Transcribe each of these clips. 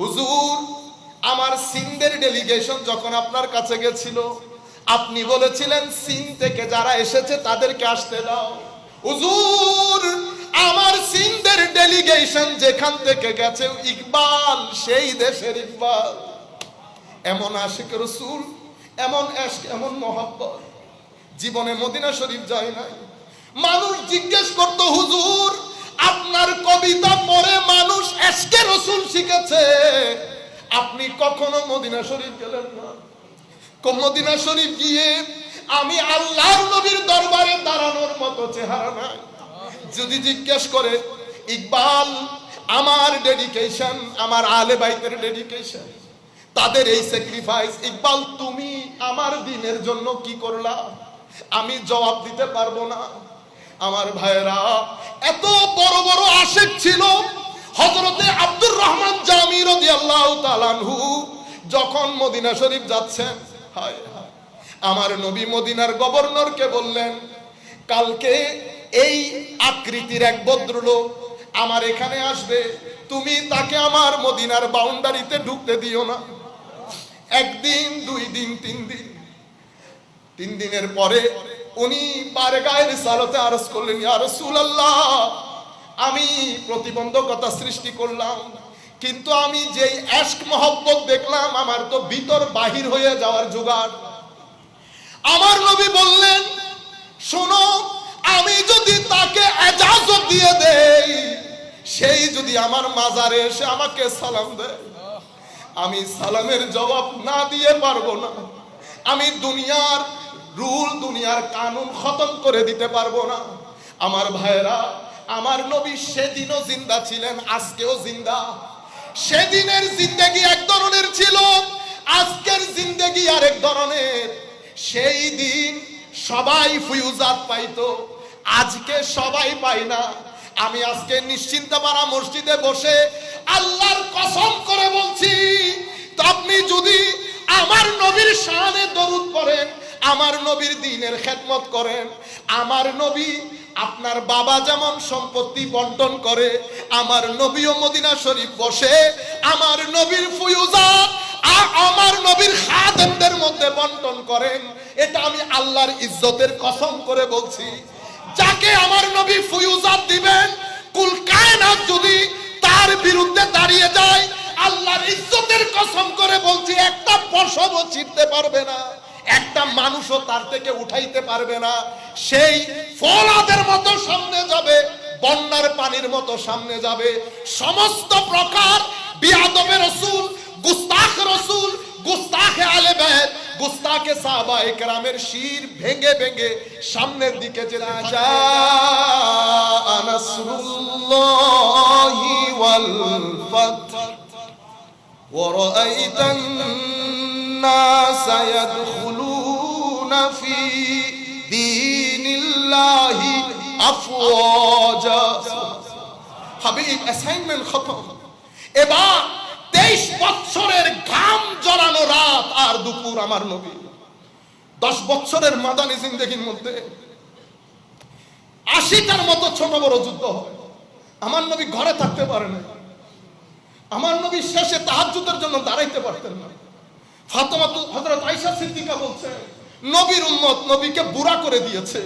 হুজুর, আমার সিন্ধের ডেলিগেশন যখন আপনার কাছে গেছিল, আপনি বলেছিলেন, সিন থেকে যারা এসেছে, তাদেরকে আসতে দাও। হুজুর, আমার সিন্ধের ডেলিগেশন যেখান থেকে গেছে, ইকবাল, সেই দেশের ইকবাল। এমন আশিক রসুল, এমন এমন মহাব্বত। জীবনে মদিনা শরীফ যায় নাই। মানুষ জিজ্ঞেস করতো, হুজুর, আপনার কবিতা পড়ে মানুষ এশকে রসুল শিখেছে, আপনি কখনো মদিনা শরীফ গেলেন না। মদিনা শরীফ গিয়ে আমি আল্লাহর নবীর দরবারে দাঁড়ানোর মতো চেহারা নাই। যদি জিজ্ঞেস করে, ইকবাল, আমার ডেডিকেশন আমার আলে বাইতের ডেডিকেশন তাদের এই স্যাক্রিফাইস ইকবাল, তুমি আমার দিনের জন্য কি করলা? আমি জবাব দিতে পারব না। আমার ভাইরা এত বড় বড় আশেক ছিল হজরতে আব্দুর রহমান জামির যখন মদিনা শরীফ যাচ্ছেন আমার নবী মদিনার গভর্নরকে বললেন, কালকে এই আকৃতির এক ভদ্রলোক আমার এখানে আসবে, তুমি তাকে আমার মদিনার বাউন্ডারিতে ঢুকতে দিও না। একদিন, দুই দিন, তিন দিন। তিন দিনের পরে উনি বারগায়ের সালতে আরজ করলেন, ইয়া রাসূলুল্লাহ আমি প্রতিবন্ধকতা সৃষ্টি করলাম, কিন্তু আমি যেই এশক মহব্বত দেখলাম, আমার তো ভিতর বাহির হয়ে যাওয়ার জোগাড়। আমার নবী বললেন, শোনো, আমি যদি তাকে এজাজত দিয়ে দেই, সেই যদি আমার মাজারে এসে আমাকে সালাম দেয়। আমি সালামের জবাব না দিয়ে পারব না। আমি দুনিয়ার রুল, দুনিয়ার কানুন খতম করে দিতে পারব না। আমার ভাইরা আমার নবী সেদিনও জিন্দা ছিলেন, আজকেও জিন্দা। সেদিনের জিন্দেগি এক ধরনের ছিল, আজকের জিন্দেগি আরেক ধরনের। সেই দিন সবাই ফুয়ুজাত পাইতো, আজকে সবাই পাই না। আমি আজকে নিশ্চিন্ত পারা মসজিদে বসে আল্লাহর কসম করে বলছি আপনি যদি আমার নবীর শানে দরুদ করেন আমার নবীর দিনের খেদমত করেন, আমার নবী আপনার বাবা যেমন সম্পত্তি বন্টন করে, আমার নবীও মদিনা শরীফ বসে, আমার নবীর ফুয়ুজাত আ- আমার নবীর খাদেমদের মধ্যে বন্টন করেন। এটা আমি আল্লাহর ইজ্জতের কসম করে বলছি। যাকে আমার নবী ফুয়ুজাত দিবেন, কুল কায়নাত যদি তার বিরুদ্ধে দাঁড়িয়ে যায়, আল্লাহর ইজ্জতের কসম করে বলছি, একটা পশমও ছিটতে পারবে না। মানুষও তার থেকে উঠাইতে পারবে না সেই ফলাদের মতো সামনে যাবে বন্যার পানির মতো সামনে যাবে সমস্ত প্রকার বিয়াদবে রসুল গুস্তাখ রসুল গুস্তাখে আলে বেদ গুস্তাখে সাহাবা একরামের শির ভেঙে ভেঙে সামনের দিকে যে রাজা আনাসরুল্লাহি ওয়াল ফাত ورأيت الناس يدخلون في دين الله أفواجا হাবিব অ্যাসাইনমেন্ট খতম এবার তেইশ বছরের ঘাম জড়ানো রাত আর দুপুর আমার নবী দশ বছরের মাদানী জিন্দগির মধ্যে আশিটার মতো ছোট বড় যুদ্ধ হয় আমার নবী ঘরে থাকতে পারে না আমার নবী শেষে তাহাজ্জুদের জন্য দাঁড়াইতে পারতেন না ফাতেমা তো হযরত আয়েশা সিদ্দিকা বলছে নবীর উম্মত নবীকে বুড়া করে দিয়েছে।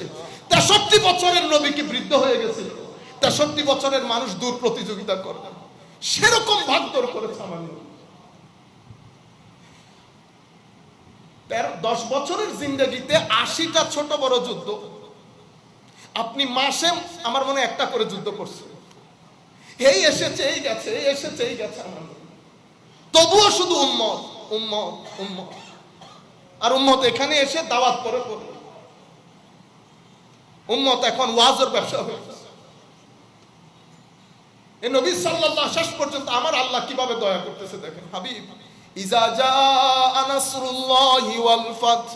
তেষট্টি বছরের নবীকে বৃদ্ধ হয়ে গেছিল তেষট্টি বছরের মানুষ দূর প্রতিযোগিতা করে। সেরকম ভাগদর করেছে আমার দশ বছরের জিন্দগিতে আশিটা ছোট বড় যুদ্ধ। আপনি মাসে আমার মনে একটা করে যুদ্ধ করছেন। এই এসেছে, এই গেছে, এই এসেছে, এই গেছে আমার তবুও শুধু উম্মত উম্মত উম্মত। আর উম্মত এখানে এসে দাওয়াত করে করে উম্মত এখন ওয়াজের ব্যবসা হয়ে। এই নবী সাল্লাল্লাহ শেষ পর্যন্ত আমার আল্লাহ কীভাবে দয়া করতেছে দেখেন, হাবিব। ইজা জা আনাসরুল্লাহি ওয়াল ফাত।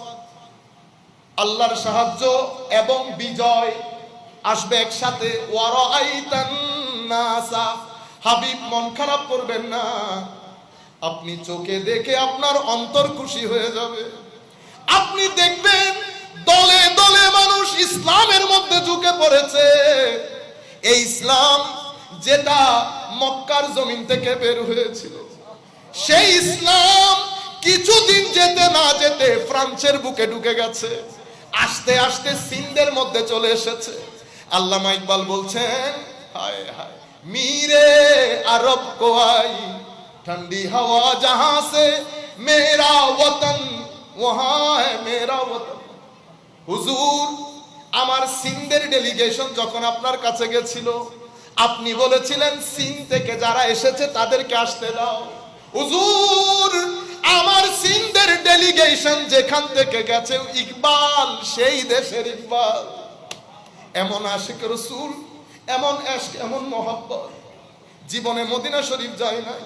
আল্লাহর সাহায্য এবং বিজয় আসবে একসাথে। ওয়ারাআইতান নাসা। হাবিব, মন খারাপ করবেন না। আপনি চোখে দেখে আপনার অন্তর খুশি হয়ে যাবে। আপনি দেখবেন দলে দলে মানুষ ইসলামের মধ্যে ঝুঁকে পড়েছে। এই ইসলাম যেটা মক্কার জমিন থেকে বের হয়েছিল, সেই ইসলাম কিছুদিন যেতে না যেতে ফ্রান্সের বুকে ঢুকে গেছে, আস্তে আস্তে সিন্ধের মধ্যে চলে এসেছে। আল্লামা ইকবাল বলছেন, হায় হায়, মিরে আরব কোয়াই, ঠান্ডি হাওয়া জাহাজে সে মেরা ওতন वहां है मेरा वतन হুজুর আমার সিন্ধের ডেলিগেশন যখন আপনার কাছে গেছিল আপনি বলেছিলেন সিন থেকে যারা এসেছে তাদেরকে আসতে দাও হুজুর আমার সিন্ধের ডেলিগেশন যেখান থেকে গেছে ইকবাল সেই দেশের ইকবাল এমন আশিক রসুল এমন এশক এমন মহাব্বত জীবনে মদিনা শরীফ যায় নাই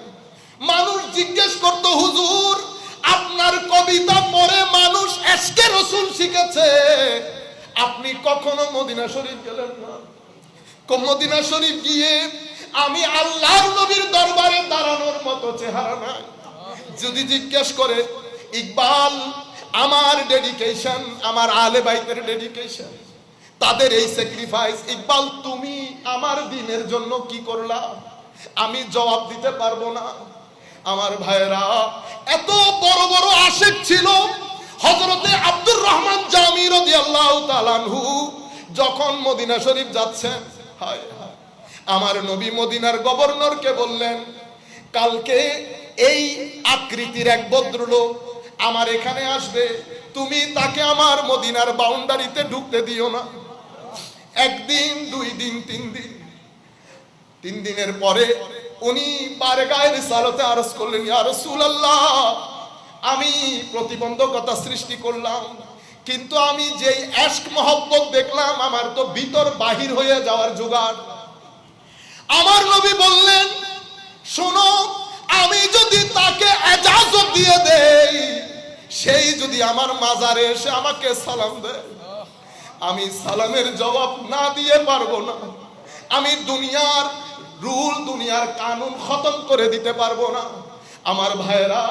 মানুষ জিজ্ঞেস করতো হুজুর আপনার কবিতা পড়ে মানুষ এশকে রসুল শিখেছে। আপনি কখনো মদিনা শরীফ গেলেন না? মদিনা শরীফ গিয়ে আমি আল্লাহর নবীর দরবারে দাঁড়ানোর মতো চেহারা নাই। যদি জিজ্ঞেস করে, ইকবাল, আমার ডেডিকেশন আমার আলে বাইতের ডেডিকেশন তাদের এই স্যাক্রিফাইস ইকবাল, তুমি আমার দিনের জন্য কি করলা? আমি জবাব দিতে পারব না। আমার ভাইরা এত বড় বড় আশেক ছিল। হজরতে আব্দুর রহমান জামি রাদিয়াল্লাহু তাআলাহু যখন মদিনা শরীফ যাচ্ছেন আমার নবী মদিনার গভর্নরকে বললেন, কালকে এই আকৃতির এক ভদ্রলোক আমার এখানে আসবে, তুমি তাকে আমার মদিনার বাউন্ডারিতে ঢুকতে দিও না। একদিন, দুই দিন, তিন দিন, তিন দিনের পরে উনি বারগায়ের সালতে আরজ করলেন, ইয়া রাসূলুল্লাহ, আমি প্রতিবন্ধকতা সৃষ্টি করলাম, কিন্তু আমি যেই এশক মহব্বত দেখলাম, আমার তো ভিতর বাহির হয়ে যাওয়ার জোগাড়। আমার নবী বললেন, শোনো, আমি যদি তাকে এজাজত দিয়ে দেই, সেই যদি আমার মাজারে এসে আমাকে সালাম দেয়। আমি সালামের জবাব না দিয়ে পারব না। আমি দুনিয়ার রুল দুনিয়ার কানুন খতম করে দিতে পারব না। আমার ভাইয়েরা,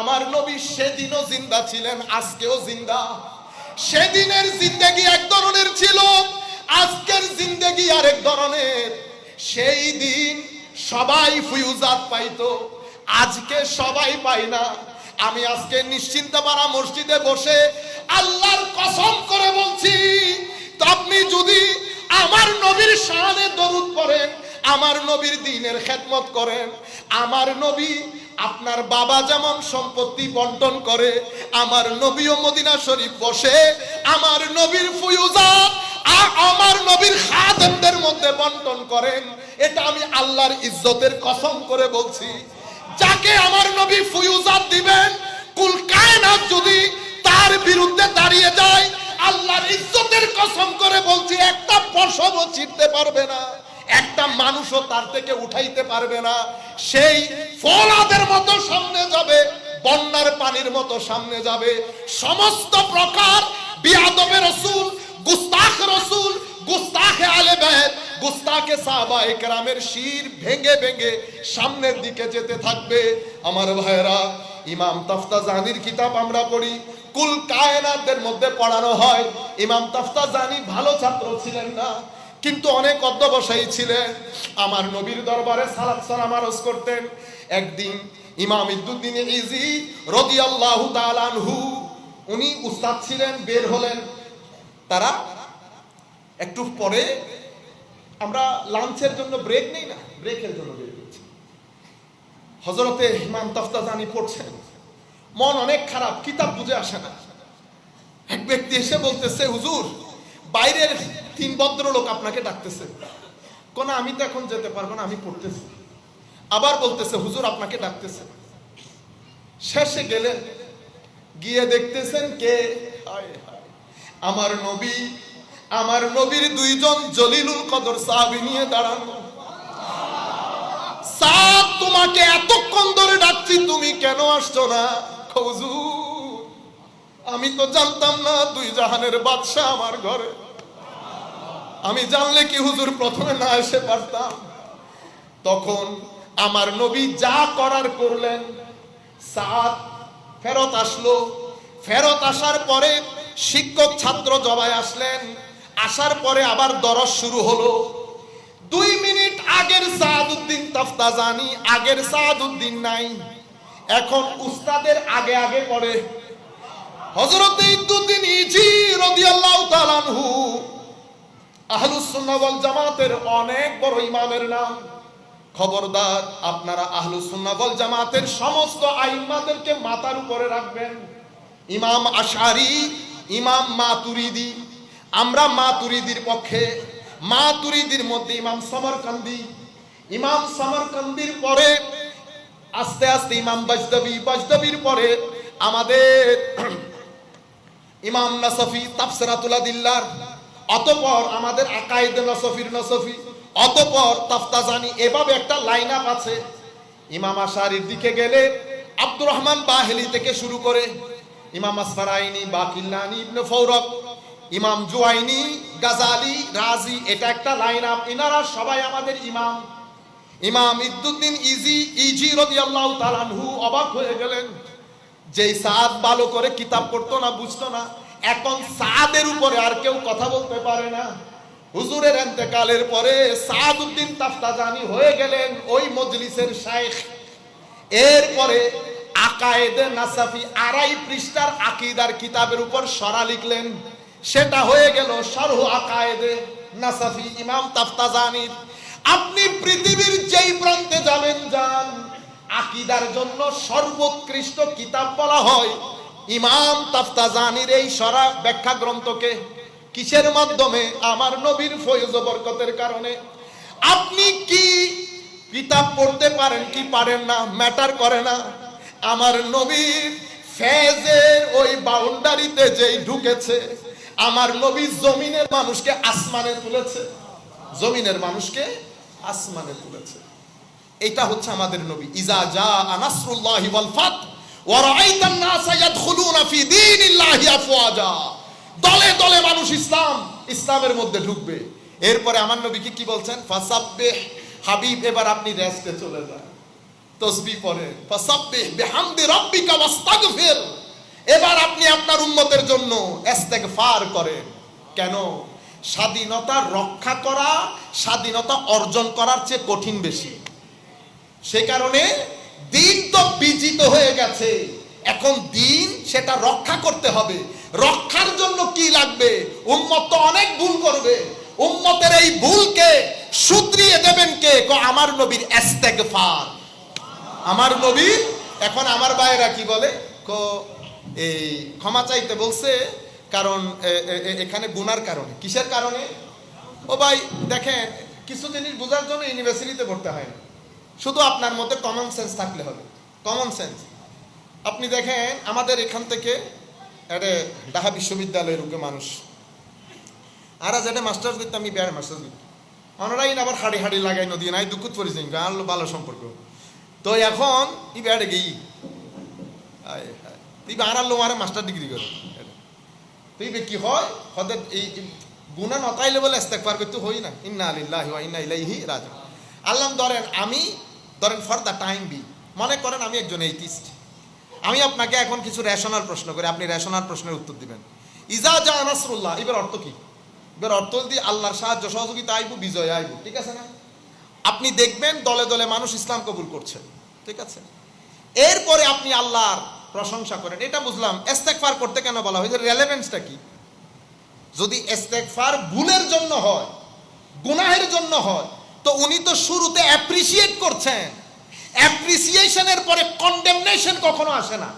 আমার নবী সেদিনও জিন্দা ছিলেন, আজকেও জিন্দা। সেদিনের জিন্দেগি এক ধরনের ছিল, আজকের জিন্দেগি আরেক ধরনের। সেই দিন সবাই ফুয়ুজাত পাইতো, আজকে সবাই পাই না। আমি আজকে নিশ্চিন্ত পারা মসজিদে বসে আল্লাহর কসম করে বলছি আপনি যদি আমার নবীর শানে দরুদ পড়েন আমার নবীর দিনের খেদমত করেন। আমার নবী আপনার বাবা যেমন সম্পত্তি বন্টন করে, আমার নবীও মদিনা শরীফ বসে, আমার নবীর ফুয়ুজাত আ- আমার নবীর খাদেমদের মধ্যে বন্টন করেন। এটা আমি আল্লাহর ইজ্জতের কসম করে বলছি। যাকে আমার নবী ফুয়ুজাত দিবেন, কুল কায়নাত যদি তার বিরুদ্ধে দাঁড়িয়ে যায়, আল্লাহর ইজ্জতের কসম করে বলছি, একটা পশমও ছিটতে পারবে না। একটা মানুষও তার থেকে উঠাইতে পারবে না। সেই ফলাদের মতো সামনে যাবে, বন্যার পানির মতো সামনে যাবে। সমস্ত প্রকার বিয়াদবে রসুল, গুস্তাখ রসুল, গুস্তাখে আলে বেদ, গুস্তাখে সাহাবা একরামের শির ভেঙে ভেঙে সামনের দিকে যেতে থাকবে। আমার ভাইয়েরা, ইমাম তাফতাজানির কিতাব আমরা পড়ি। কুল কায়নাতের মধ্যে পড়ানো হয়, ইমাম তাফতাজানি ভালো ছাত্র ছিলেন না। কিন্তু অনেক অধ্যবসায়ী ছিলেন। আমার নবীর দরবারে সালাত সালাম আরজ করতেন। একদিন ইমাম ইদ্দুদ্দিন ইজি রদিয়াল্লাহু তাআলাহু উনি উস্তাদ ছিলেন, বের হলেন। তারা একটু পরে আমরা লাঞ্চের জন্য ব্রেক নেই না? ব্রেকের জন্য বের করছি হজরতে ইমাম তাফতাজানি পড়ছেন। মন অনেক খারাপ, কিতাব বুঝে আসে না। এক ব্যক্তি এসে বলতেছে, হুজুর বাইরের তিন ভদ্রলোক আপনাকে ডাকতেছে। কোন, আমি তো এখন যেতে পারব না, আমি পড়তেছি। আবার বলতেছে, হুজুর, আপনাকে ডাকতেছে। শেষে গেলেন গিয়ে দেখতেছেন কে। আমার নবী, আমার নবীর দুইজন জলিলুল কদর সাহাবি নিয়ে দাঁড়ানো। তোমাকে এতক্ষণ ধরে ডাকছি, তুমি কেন আসছো না? হুজুর। আমি তো জানতাম না দুই জাহানের বাদশা আমার ঘরে। আমি জানলে কি হুজুর প্রথমে না এসে পারতাম। তখন আমার নবী যা করার করলেন, সাত ফেরত আসলো। ফেরত আসার পরে শিক্ষক ছাত্র জবাই আসলেন। আসার পরে আবার দরস শুরু হলো। দুই মিনিট আগের সাদউদ্দিন তাফতাজানি, আগের সাদউদ্দিন নাই। এখন উস্তাদের আগে আগে পড়ে। হজরত ইদ্দুদ্দিন ইজি রাদিয়াল্লাহু তাআলা আনহু, আহলুস সুন্নাহ ওয়াল জামাতের অনেক বড় ইমামের নাম। খবরদার, আপনারা আহলুস সুন্নাহ ওয়াল জামাতের সমস্ত আইম্মাদেরকে মাথার উপরে রাখবেন। ইমাম আশারি ইমাম মাতুরিদি, আমরা মাতুরিদির পক্ষে, মাতুরিদির মধ্যে ইমাম সমরকান্দি। ইমাম সমরকান্দির পরে, আস্তে আস্তে ইমাম বাজদবি বাজদবির পরে আমাদের ইমাম নাসফি তাফসিরাতুল্লাহ দিল্লার অতপর আমাদের আকাইদ নসফির নসফি, অতপর তাফতাজানি, এভাবে একটা লাইন আপ আছে। ইমাম আশারির দিকে গেলে আব্দুর রহমান বাহেলি থেকে শুরু করে ইমাম আসফারাইনি, বাকিল্লানি, ইবনে ফৌরক, ইমাম জুয়াইনি, গাজালি, রাজি, এটা একটা লাইন আপ ইনারা সবাই আমাদের ইমাম। ইমাম ইদ্দুদ্দিন ইজি ইজি রাদিয়াল্লাহু তাআলা আনহু অবাক হয়ে গেলেন। যেই সাদ ভালো করে কিতাব পড়তো না, বুঝতো না, এখন সাদের উপরে আর কেউ কথা বলতে পারে না। হুজুরের এন্তেকালের পরে সাদ উদ্দিন তাফতাজানি হয়ে গেলেন ওই মজলিসের শাইখ এরপরে আকায়েদে নাসাফি আড়াই পৃষ্ঠার আকিদার কিতাবের উপর সরা লিখলেন। সেটা হয়ে গেল সরহ আকায়েদে নাসাফি ইমাম তাফতাজানির। আপনি পৃথিবীর যেই প্রান্তে যাবেন, যান আকিদার জন্য সর্বোৎকৃষ্ট কিতাব বলা হয়। ইমাম তাফতাজানির এই সরা ব্যাখ্যা গ্রন্থকে কিসের মাধ্যমে? আমার নবীর ফয়জ বরকতের কারণে। আপনি কি কিতাব পড়তে পারেন কি পারেন না? ম্যাটার করে না। আমার নবীর ফেজের ওই বাউন্ডারিতে যেই ঢুকেছে, আমার নবী জমিনের মানুষকে আসমানে তুলেছে। জমিনের মানুষকে আসমানে তুলেছে। এটা হচ্ছে আমাদের নবী। ইজা জা আনাসরুল্লাহি ওয়াল ফাত, ওয়া রাআইতান নাসা ইয়াদখুলুনা ফি দীনিল্লাহি আফওয়াজা। দলে দলে মানুষ ইসলাম, ইসলামের মধ্যে ঢুকবে। এরপরে আমার নবীকে কি বলছেন? ফাসাব্বিহ হাবিব, এবার আপনি রেস্টে চলে যান। তসবিহ পড়েন। ফাসাব্বিহ বিহামদি রাব্বিকা ওয়াস্তাগফির। এবার আপনি আপনার উম্মতের জন্য ইস্তেগফার করেন। কেন? স্বাধীনতা রক্ষা করা, স্বাধীনতা অর্জন করার চেয়ে কঠিন বেশি। সে কারণে দিন তো বিজিত হয়ে গেছে। এখন দিন সেটা রক্ষা করতে হবে। রক্ষার জন্য কি লাগবে? উম্মত তো অনেক ভুল করবে। উম্মতের এই ভুলকে শুধরিয়ে দেবেন কে? আমার নবীর ইস্তেগফার। আমার নবী, এখন আমার ভাইয়েরা কি বলে? ক, এই ক্ষমা চাইতে বলছে, কারণ এখানে গুনার কারণে। কিসের কারণে? ও ভাই, দেখেন, কিছু জিনিস বোঝার জন্য ইউনিভার্সিটিতে পড়তে হয় না। শুধু আপনার মধ্যে কমন সেন্স থাকলে হবে। কমন সেন্স আপনি দেখেন, আমাদের এখান থেকে একটা ঢাকা বিশ্ববিদ্যালয়ের উকে মানুষ। আর যেটা মাস্টার্স করতে, আমি বেড়ে মাস্টার্স করতে। অনরাইন আবার হাড়ি হাড়ি লাগাই নদী, নাই দুঃখ পরিচয় আনলো ভালো সম্পর্ক। তো এখন ই বেড়ে গেই। তুই আনার মারে মাস্টার ডিগ্রি করে। তুই কি হয়? হতে এই গুণা নতাইলে বলে ইস্তেগফার করতে হই না। ইন্না আলিল্লাহ ইন্না ইলাইহি রাজিউন। আল্লাহ ধরেন, আমি ধরেন ফর দ্য টাইম বি মনে করেন আমি একজন এইটিস্ট আমি আপনাকে এখন কিছু রেশনাল প্রশ্ন করি, আপনি রেশনাল প্রশ্নের উত্তর দিবেন। ইজা জা নাসরুল্লাহ, এবার অর্থ কি? এবার অর্থ যদি আল্লাহর সাহায্য, সহযোগিতা আইবু, বিজয় আইবু, ঠিক আছে না? আপনি দেখবেন দলে দলে মানুষ ইসলাম কবুল করছে, ঠিক আছে? এরপরে আপনি আল্লাহর প্রশংসা করেন। এটা বুঝলাম, ইস্তেগফার করতে কেন বলা হয়? রেলেভেন্সটা কি? যদি ইস্তেগফার ভুলের জন্য হয়, গুনাহের জন্য হয় তো উনি তো শুরুতে অ্যাপ্রিসিয়েট করছেন। অ্যাপ্রিসিয়েশনের পরে কন্ডেমনেশন কখনো আসে না।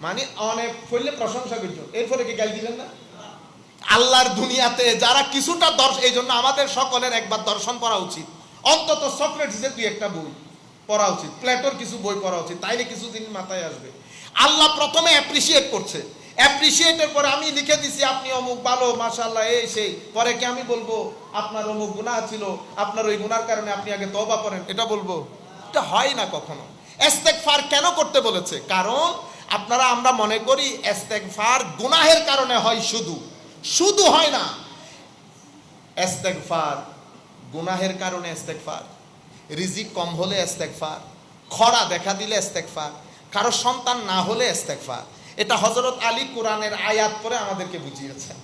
মানে অনেক ফইলে প্রশংসা করছ। এরপরে কি গাল দিবেন না? আল্লাহর দুনিয়াতে যারা কিছুটা দর্শন এই জন্য আমাদের সকলের একবার দর্শন পড়া উচিত। অন্তত সক্রেটিসের দুই একটা বই পড়া উচিত। প্লেটোর কিছু বই পড়া উচিত। তাইলে কিছু দিন মাথায় আসবে। আল্লাহ প্রথমে অ্যাপ্রিসিয়েট করছে। অ্যাপ্রিসিয়েটের পরে আমি লিখে দিছি, আপনি অমুক ভালো মাশাল্লাহ এই সেই। পরে কি আমি বলব, আপনার অমুক গুনাহ ছিল, আপনার ওই গুনার কারণে আপনি আগে তওবা করেন। এটা বলব, এটা হয় না কখনো। ইস্তেগফার কেন করতে বলেছে? কারণ আপনারা, আমরা মনে করি ইস্তেগফার গুনাহের কারণে হয় শুধু। শুধু হয় না। ইস্তেগফার গুনাহের কারণে ইস্তেগফার। রিজিক কম হলে ইস্তেগফার। খরা দেখা দিলে ইস্তেগফার। কারও সন্তান না হলে ইস্তেগফার। এটা হজরত আলী কোরআনের আয়াত পরে আমাদেরকে বুঝিয়েছেন